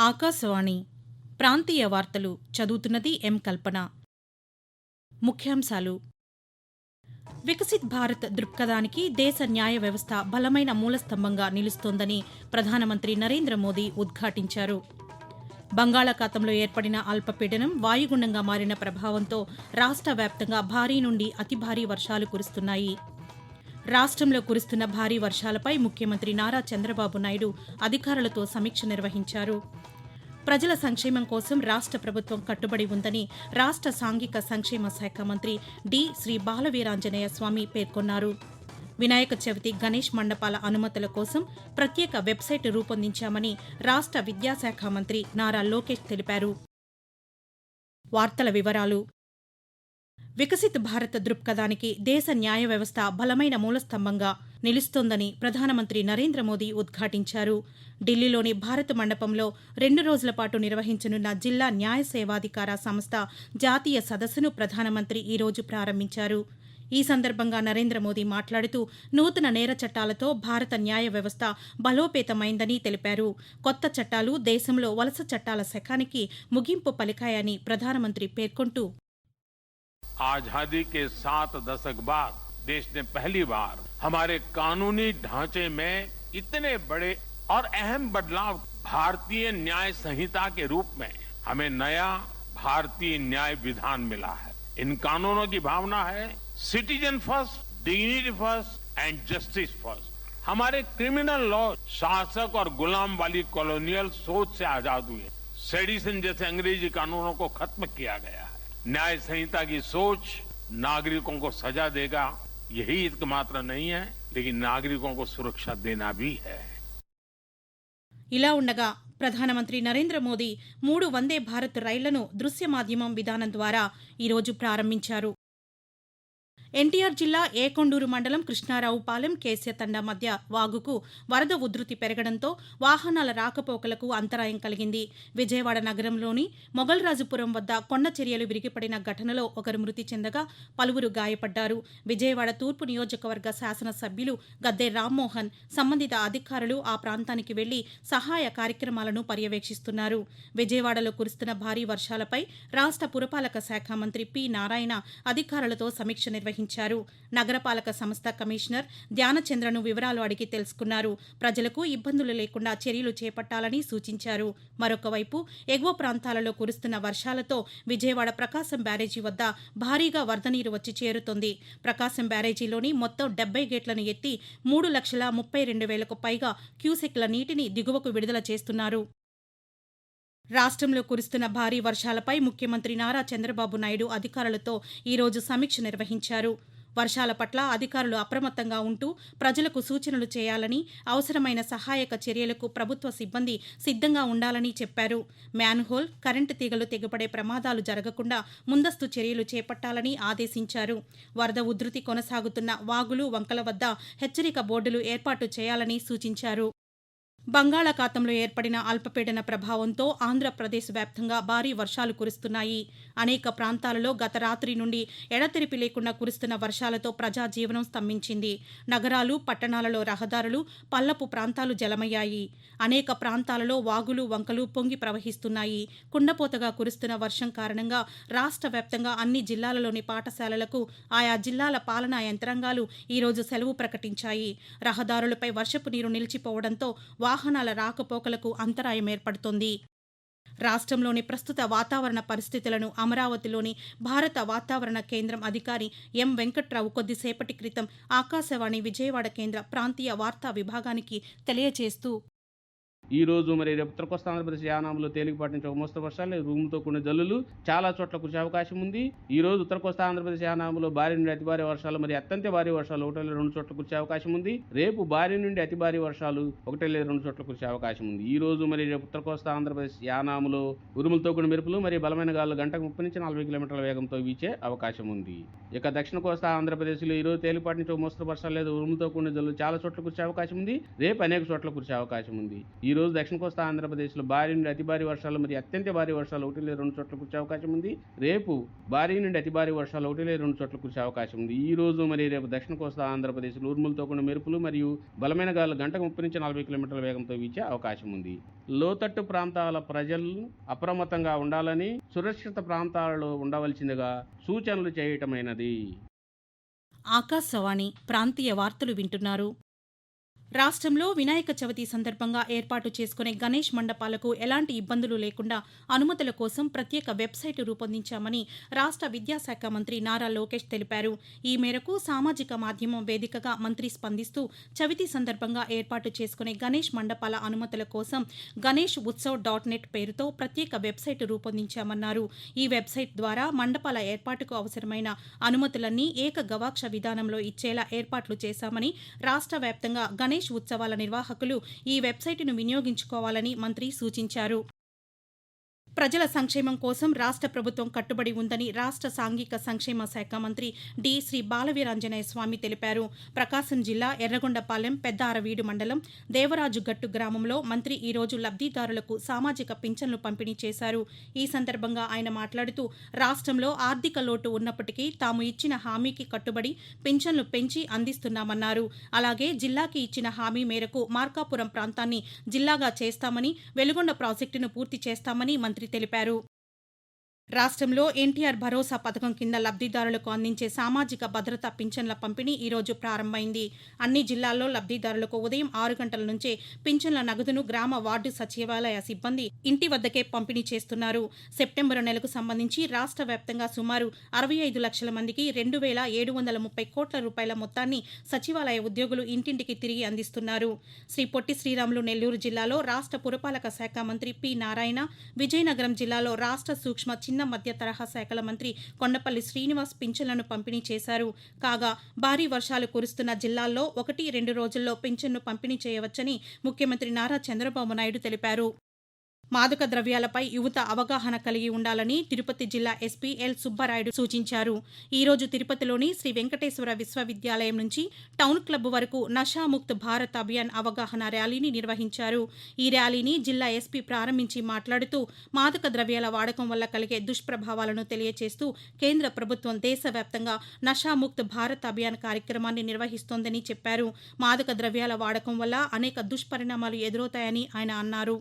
ఆకాశవాణి ప్రాంతీయ వార్తలు చదువుతున్నది ఎం కల్పన. ముఖ్యాంశాలు. వికసిత్ భారత్ దృక్పథానికి దేశ న్యాయ వ్యవస్థ బలమైన మూలస్తంభంగా నిలుస్తోందని ప్రధానమంత్రి నరేంద్ర మోదీ ఉద్ఘాటించారు. బంగాళాఖాతంలో ఏర్పడిన అల్పపీడనం వాయుగుండంగా మారిన ప్రభావంతో రాష్ట్ర వ్యాప్తంగా భారీ నుండి అతి భారీ వర్షాలు కురుస్తున్నాయి. రాష్ట్రంలో కురుస్తున్న భారీ వర్షాలపై ముఖ్యమంత్రి నారా చంద్రబాబు నాయుడు అధికారులతో సమీక్ష నిర్వహించారు. ప్రజల సంక్షేమం కోసం రాష్ట్ర ప్రభుత్వం కట్టుబడి ఉందని రాష్ట్ర సాంఘిక సంక్షేమ శాఖ మంత్రి డి శ్రీ బాలవీరాంజనేయ స్వామి పేర్కొన్నారు. వినాయక చవితి గణేష్ మండపాల అనుమతుల కోసం ప్రత్యేక వెబ్సైట్ రూపొందించామని రాష్ట్ర విద్యాశాఖ మంత్రి నారా లోకేష్ తెలిపారు. వార్తల వివరాలు. వికసిత్ భారత్ దృక్పథానికి దేశ న్యాయ వ్యవస్థ బలమైన మూలస్తంభంగా నిలుస్తోందని ప్రధానమంత్రి నరేంద్ర మోదీ ఉద్ఘాటించారు. ఢిల్లీలోని భారత మండపంలో రెండు రోజుల పాటు నిర్వహించనున్న జిల్లా న్యాయ సేవాధికార సంస్థ జాతీయ సదస్సును ప్రధానమంత్రి ఈరోజు ప్రారంభించారు. ఈ సందర్భంగా నరేంద్ర మోదీ మాట్లాడుతూ నూతన నేర చట్టాలతో భారత న్యాయ వ్యవస్థ బలోపేతమైందని తెలిపారు. కొత్త చట్టాలు దేశంలో వలస చట్టాల శకానికి ముగింపు పలికాయని ప్రధానమంత్రి పేర్కొంటూ ఆజాదీ సాత్ దశక్ బాద్ देश ने पहली बार हमारे कानूनी ढांचे में इतने बड़े और अहम बदलाव भारतीय न्याय संहिता के रूप में हमें नया भारतीय न्याय विधान मिला है। इन कानूनों की भावना है citizen first, dignity first and justice first. हमारे क्रिमिनल लॉ शासक और गुलाम वाली कॉलोनियल सोच से आज़ाद हुए। सेडिशन जैसे अंग्रेज़ी कानूनों को खत्म किया गया है। न्याय संहिता की सोच नागरिकों को सजा देगा यही एकमात्र नहीं है लेकिन नागरिकों को सुरक्षा देना भी है ఇలా ఉండగా ప్రధానమంత్రి నరేంద్ర మోదీ మూడు వందే భారత్ రైళ్లను దృశ్య మాధ్యమం విధానం ద్వారా ఈరోజు ప్రారంభించారు ఎన్టీఆర్ జిల్లా ఏకొండూరు మండలం కృష్ణారావుపాలెం కేశతండ మధ్య వాగుకు వరద ఉధృతి పెరగడంతో వాహనాల రాకపోకలకు అంతరాయం కలిగింది. విజయవాడ నగరంలోని మొగల్రాజుపురం వద్ద కొండ చర్యలు విరిగిపడిన ఘటనలో ఒకరు మృతి చెందగా పలువురు గాయపడ్డారు. విజయవాడ తూర్పు నియోజకవర్గ శాసనసభ్యులు గద్దె రామ్మోహన్ సంబంధిత అధికారులు ఆ ప్రాంతానికి వెళ్ళి సహాయ కార్యక్రమాలను పర్యవేక్షిస్తున్నారు. విజయవాడలో కురుస్తున్న భారీ వర్షాలపై రాష్ట్ర పురపాలక శాఖ మంత్రి పి నారాయణ అధికారులతో సమీక్ష నిర్వహించారు. నగరపాలక సంస్థ కమిషనర్ ధ్యానచంద్రను వివరాలు అడిగి తెలుసుకున్నారు. ప్రజలకు ఇబ్బందులు లేకుండా చర్యలు చేపట్టాలని సూచించారు. మరొకవైపు ఎగువ ప్రాంతాలలో కురుస్తున్న వర్షాలతో విజయవాడ ప్రకాశం బ్యారేజీ వద్ద భారీగా వరద నీరు వచ్చి చేరుతోంది. ప్రకాశం బ్యారేజీలోని మొత్తం డెబ్బై గేట్లను ఎత్తి మూడు లక్షల ముప్పై రెండు వేలకు పైగా క్యూసెక్ల నీటిని దిగువకు విడుదల చేస్తున్నారు. రాష్ట్రంలో కురుస్తున్న భారీ వర్షాలపై ముఖ్యమంత్రి నారా చంద్రబాబు నాయుడు అధికారులతో ఈరోజు సమీక్ష నిర్వహించారు. వర్షాల పట్ల అధికారులు అప్రమత్తంగా ఉంటూ ప్రజలకు సూచనలు చేయాలని అవసరమైన సహాయక చర్యలకు ప్రభుత్వ సిబ్బంది సిద్ధంగా ఉండాలని చెప్పారు. మ్యాన్హోల్ కరెంటు తీగలు తెగపడే ప్రమాదాలు జరగకుండా ముందస్తు చర్యలు చేపట్టాలని ఆదేశించారు. వరద ఉధృతి కొనసాగుతున్న వాగులు వంకల వద్ద హెచ్చరిక బోర్డులు ఏర్పాటు చేయాలని సూచించారు. బంగాళాఖాతంలో ఏర్పడిన అల్పపీడన ప్రభావంతో ఆంధ్రప్రదేశ్ వ్యాప్తంగా భారీ వర్షాలు కురుస్తున్నాయి. అనేక ప్రాంతాలలో గత రాత్రి నుండి ఎడతెరిపి లేకుండా కురుస్తున్న వర్షాలతో ప్రజా జీవనం స్తంభించింది. నగరాలు పట్టణాలలో రహదారులు పల్లపు ప్రాంతాలు జలమయ్యాయి. అనేక ప్రాంతాలలో వాగులు వంకలు పొంగి ప్రవహిస్తున్నాయి. కుండపోతగా కురుస్తున్న వర్షం కారణంగా రాష్ట్ర వ్యాప్తంగా అన్ని జిల్లాలలోని పాఠశాలలకు ఆయా జిల్లాల పాలనా యంత్రాంగాలు ఈరోజు సెలవు ప్రకటించాయి. రహదారులపై వర్షపు నీరు నిలిచిపోవడంతో వాహనాల రాకపోకలకు అంతరాయం ఏర్పడుతోంది. రాష్ట్రంలోని ప్రస్తుత వాతావరణ పరిస్థితులను అమరావతిలోని భారత వాతావరణ కేంద్రం అధికారి ఎం వెంకట్రావు కొద్దిసేపటి క్రితం ఆకాశవాణి విజయవాడ కేంద్ర ప్రాంతీయ వార్తా విభాగానికి తెలియజేస్తూ ఈ రోజు మరి రేపు ఉత్తర కోస్తా ఆంధ్రప్రదేశ్ యానాంలో తేలికపాటి నుంచి ఒక మోస్తరు వర్షాలు రూముతో కూడిన జల్లులు చాలా చోట్ల కురిసే అవకాశం ఉంది. ఈ రోజు ఉత్తర కోస్తా ఆంధ్రప్రదేశ్ యానాంలో భారీ నుండి అతి భారీ వర్షాలు మరి అత్యంత భారీ వర్షాలు ఒకటి రెండు చోట్ల కురిసే అవకాశం ఉంది. రేపు భారీ నుండి అతి భారీ వర్షాలు ఒకటి రెండు చోట్ల కురిసే అవకాశం ఉంది. ఈ రోజు మరి రేపు ఉత్తర కోస్తా ఆంధ్రప్రదేశ్ యానాంలో ఉరుములతో కూడిన మెరుపులు మరియు బలమైన గాలు గంటకు ముప్పై నుంచి నలభై కిలోమీటర్ల వేగంతో వీచే అవకాశం ఉంది. ఇక దక్షిణ కోస్తా ఆంధ్రప్రదేశ్లో ఈ రోజు తేలిపాటి నుంచి ఒక మోస్తరు వర్షాలు లేదా ఉరుములతో కూడిన జల్లు చాలా చోట్ల కురిసే అవకాశం ఉంది. రేపు అనేక చోట్ల కురిసే అవకాశం ఉంది. ఈ రోజు దక్షిణ కోస్తా ఆంధ్రప్రదేశ్లో భారీ నుండి అతి భారీ వర్షాలు మరియు అత్యంత భారీ వర్షాలు ఒకటి లేదా రెండు చోట్ల కురిసే అవకాశం ఉంది. రేపు భారీ నుండి అతి భారీ వర్షాలు ఒకటి లేదా రెండు చోట్ల కురిసే అవకాశం ఉంది. ఈ రోజు మరి రేపు దక్షిణ కోస్తా ఆంధ్రప్రదేశ్లో ఉరుములతో కూడిన మెరుపులు మరియు బలమైన గాలు గంటకు ముప్పై నుంచి నలభై కిలోమీటర్ల వేగంతో వీచే అవకాశం ఉంది. లోతట్టు ప్రాంతాల ప్రజలు అప్రమత్తంగా ఉండాలని సురక్షిత ప్రాంతాలలో ఉండవలసిందిగా సూచనలు చేయటమైనది. ఆకాశవాణి ప్రాంతీయ వార్తలు వింటున్నారు. రాష్ట్రంలో వినాయక చవితి సందర్భంగా ఏర్పాటు చేసుకునే గణేష్ మండపాలకు ఎలాంటి ఇబ్బందులు లేకుండా అనుమతుల కోసం ప్రత్యేక వెబ్సైట్ రూపొందించామని రాష్ట్ర విద్యాశాఖ మంత్రి నారా లోకేష్ తెలిపారు. ఈ మేరకు సామాజిక మాధ్యమం వేదికగా మంత్రి స్పందిస్తూ చవితి సందర్భంగా ఏర్పాటు చేసుకునే గణేష్ మండపాల అనుమతుల కోసం గణేష్ ఉత్సవ్ డాట్ నెట్ పేరుతో ప్రత్యేక వెబ్సైట్ రూపొందించామన్నారు. ఈ వెబ్సైట్ ద్వారా మండపాల ఏర్పాటుకు అవసరమైన అనుమతులన్నీ ఏక గవాక్ష విధానంలో ఇచ్చేలా ఏర్పాట్లు చేశామని రాష్ట్ర వ్యాప్తంగా గణేష్ ఉత్సవాల నిర్వాహకులు ఈ వెబ్సైటును వినియోగించుకోవాలని మంత్రి సూచించారు. ప్రజల సంక్షేమం కోసం రాష్ట్ర ప్రభుత్వం కట్టుబడి ఉందని రాష్ట్ర సాంఘిక సంక్షేమ శాఖ మంత్రి డి శ్రీ బాలవీరాంజనేయ స్వామి తెలిపారు. ప్రకాశం జిల్లా ఎర్రగొండపాలెం పెద్ద అరవీడు మండలం దేవరాజుగట్టు గ్రామంలో మంత్రి ఈ రోజు లబ్ధిదారులకు సామాజిక పింఛన్లు పంపిణీ చేశారు. ఈ సందర్భంగా ఆయన మాట్లాడుతూ రాష్ట్రంలో ఆర్థిక లోటు ఉన్నప్పటికీ తాము ఇచ్చిన హామీకి కట్టుబడి పింఛన్లు పెంచి అందిస్తున్నామన్నారు. అలాగే జిల్లాకి ఇచ్చిన హామీ మేరకు మార్కాపురం ప్రాంతాన్ని జిల్లాగా చేస్తామని వెలుగొండ ప్రాజెక్టును పూర్తి చేస్తామని మంత్రి మంత్రి తెలిపారు. రాష్ట్రంలో ఎన్టీఆర్ భరోసా పథకం కింద లబ్ధిదారులకు అందించే సామాజిక భద్రత పింఛన్ల పంపిణీ ఈ రోజు ప్రారంభమైంది. అన్ని జిల్లాల్లో లబ్ధిదారులకు ఉదయం ఆరు గంటల నుంచే పింఛన్ల నగదును గ్రామ వార్డు సచివాలయ సిబ్బంది ఇంటి వద్దకే పంపిణీ చేస్తున్నారు. సెప్టెంబరు నెలకు సంబంధించి రాష్ట్ర వ్యాప్తంగా సుమారు అరవై ఐదు లక్షల మందికి రెండు వేల ఏడు వందల ముప్పై కోట్ల రూపాయల మొత్తాన్ని సచివాలయ ఉద్యోగులు ఇంటింటికి తిరిగి అందిస్తున్నారు. శ్రీ పొట్టి శ్రీరాములు నెల్లూరు జిల్లాలో రాష్ట్ర పురపాలక శాఖ మంత్రి పి నారాయణ విజయనగరం జిల్లాలో రాష్ట్ర సూక్ష్మ చిన్న మధ్య తరహా శాఖల మంత్రి కొండపల్లి శ్రీనివాస్ పింఛన్లను పంపిణీ చేశారు. కాగా భారీ వర్షాలు కురుస్తున్న జిల్లాల్లో ఒకటి రెండు రోజుల్లో పింఛన్ను పంపిణీ చేయవచ్చని ముఖ్యమంత్రి నారా చంద్రబాబు నాయుడు తెలిపారు. మాదక ద్రవ్యాలపై యువత అవగాహన కలిగి ఉండాలని తిరుపతి జిల్లా ఎస్పీ ఎల్ సుబ్బారాయుడు సూచించారు. ఈ రోజు తిరుపతిలోని శ్రీ వెంకటేశ్వర విశ్వవిద్యాలయం నుంచి టౌన్ క్లబ్ వరకు నషాముక్త్ భారత్ అభియాన్ అవగాహన ర్యాలీని నిర్వహించారు. ఈ ర్యాలీని జిల్లా ఎస్పీ ప్రారంభించి మాట్లాడుతూ మాదక ద్రవ్యాల వాడకం వల్ల కలిగే దుష్ప్రభావాలను తెలియచేస్తూ కేంద్ర ప్రభుత్వం దేశవ్యాప్తంగా నషాముక్త్ భారత్ అభియాన్ కార్యక్రమాన్ని నిర్వహిస్తోందని చెప్పారు. మాదక ద్రవ్యాల వాడకం వల్ల అనేక దుష్పరిణామాలు ఎదురవుతాయని ఆయన అన్నారు.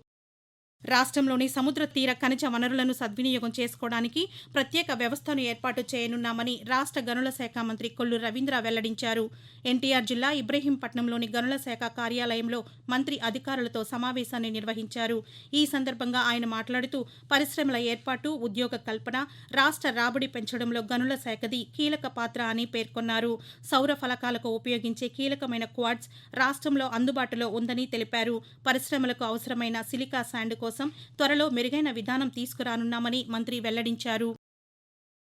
రాష్ట్రంలోని సముద్ర తీర ఖనిజ వనరులను సద్వినియోగం చేసుకోవడానికి ప్రత్యేక వ్యవస్థను ఏర్పాటు చేయనున్నామని రాష్ట్ర గనుల శాఖ మంత్రి కొల్లు రవీంద్ర వెల్లడించారు. ఎన్టీఆర్ జిల్లా ఇబ్రహీంపట్నంలోని గనుల శాఖ కార్యాలయంలో మంత్రి అధికారులతో సమావేశాన్ని నిర్వహించారు. ఈ సందర్భంగా ఆయన మాట్లాడుతూ పరిశ్రమల ఏర్పాటు ఉద్యోగ కల్పన రాష్ట్ర రాబడి పెంచడంలో గనుల శాఖది కీలక పాత్ర అని పేర్కొన్నారు. సౌర ఫలకాలకు ఉపయోగించే కీలకమైన క్వాడ్స్ రాష్ట్రంలో అందుబాటులో ఉందని తెలిపారు. పరిశ్రమలకు అవసరమైన సిలికా శాండ్ కోసం కోసం త్వరలో మెరుగైన విధానం తీసుకురానున్నామని మంత్రి వెల్లడించారు.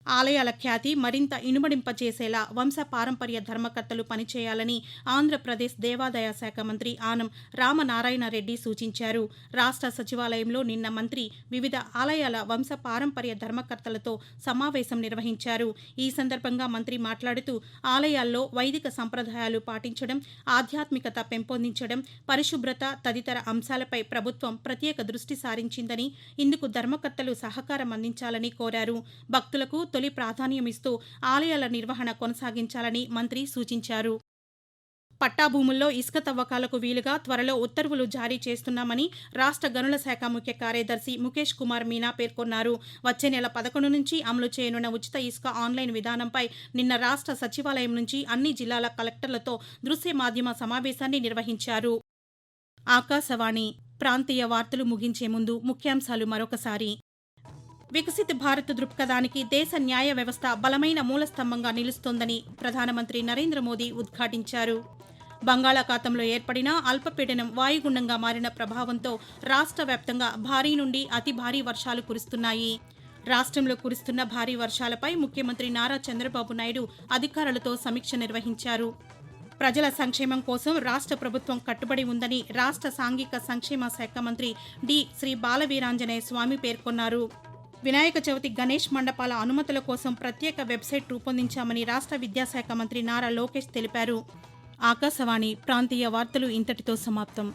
ఆలయాల ఖ్యాతి మరింత ఇనుమడింపచేసేలా వంశ పారంపర్య ధర్మకర్తలు పనిచేయాలని ఆంధ్రప్రదేశ్ దేవాదాయ శాఖ మంత్రి ఆనం రామనారాయణ రెడ్డి సూచించారు. రాష్ట్ర సచివాలయంలో నిన్న మంత్రి వివిధ ఆలయాల వంశ పారంపర్య ధర్మకర్తలతో సమావేశం నిర్వహించారు. ఈ సందర్భంగా మంత్రి మాట్లాడుతూ ఆలయాల్లో వైదిక సంప్రదాయాలు పాటించడం ఆధ్యాత్మికత పెంపొందించడం పరిశుభ్రత తదితర అంశాలపై ప్రభుత్వం ప్రత్యేక దృష్టి సారించిందని ఇందుకు ధర్మకర్తలు సహకారం అందించాలని కోరారు. భక్తులకు తొలి ప్రాధాన్యమిస్తూ ఆలయాల నిర్వహణ కొనసాగించాలని మంత్రి సూచించారు. పట్టాభూముల్లో ఇసుక తవ్వకాలకు వీలుగా త్వరలో ఉత్తర్వులు జారీ చేస్తున్నామని రాష్ట్ర గనుల శాఖ ముఖ్య కార్యదర్శి ముఖేష్ కుమార్ మీనా పేర్కొన్నారు. వచ్చే నెల పదకొండు నుంచి అమలు చేయనున్న ఉచిత ఇసుక ఆన్లైన్ విధానంపై నిన్న రాష్ట్ర సచివాలయం నుంచి అన్ని జిల్లాల కలెక్టర్లతో దృశ్య మాధ్యమ సమావేశాన్ని నిర్వహించారు. ఆకాశవాణి ప్రాంతీయ వార్తలు ముగించే ముందు ముఖ్యాంశాలు మరొకసారి. వికసిత్ భారత్ దృక్పథానికి దేశ న్యాయ వ్యవస్థ బలమైన మూలస్తంభంగా నిలుస్తోందని ప్రధానమంత్రి నరేంద్ర మోదీ ఉద్ఘాటించారు. బంగాళాఖాతంలో ఏర్పడిన అల్పపీడనం వాయుగుండంగా మారిన ప్రభావంతో రాష్ట్ర వ్యాప్తంగా భారీ నుండి అతి భారీ వర్షాలు కురుస్తున్నాయి. రాష్ట్రంలో కురుస్తున్న భారీ వర్షాలపై ముఖ్యమంత్రి నారా చంద్రబాబు నాయుడు అధికారులతో సమీక్ష నిర్వహించారు. ప్రజల సంక్షేమం కోసం రాష్ట్ర ప్రభుత్వం కట్టుబడి ఉందని రాష్ట్ర సాంఘిక సంక్షేమ శాఖ మంత్రి డి శ్రీ బాలవీరాంజనేయ స్వామి పేర్కొన్నారు. వినాయక చవితి గణేష్ మండపాల అనుమతుల కోసం ప్రత్యేక వెబ్సైట్ రూపొందించామని రాష్ట్ర విద్యాశాఖ మంత్రి నారా లోకేష్ తెలిపారు. ఆకాశవాణి ప్రాంతీయ వార్తలు ఇంతటితో సమాప్తం.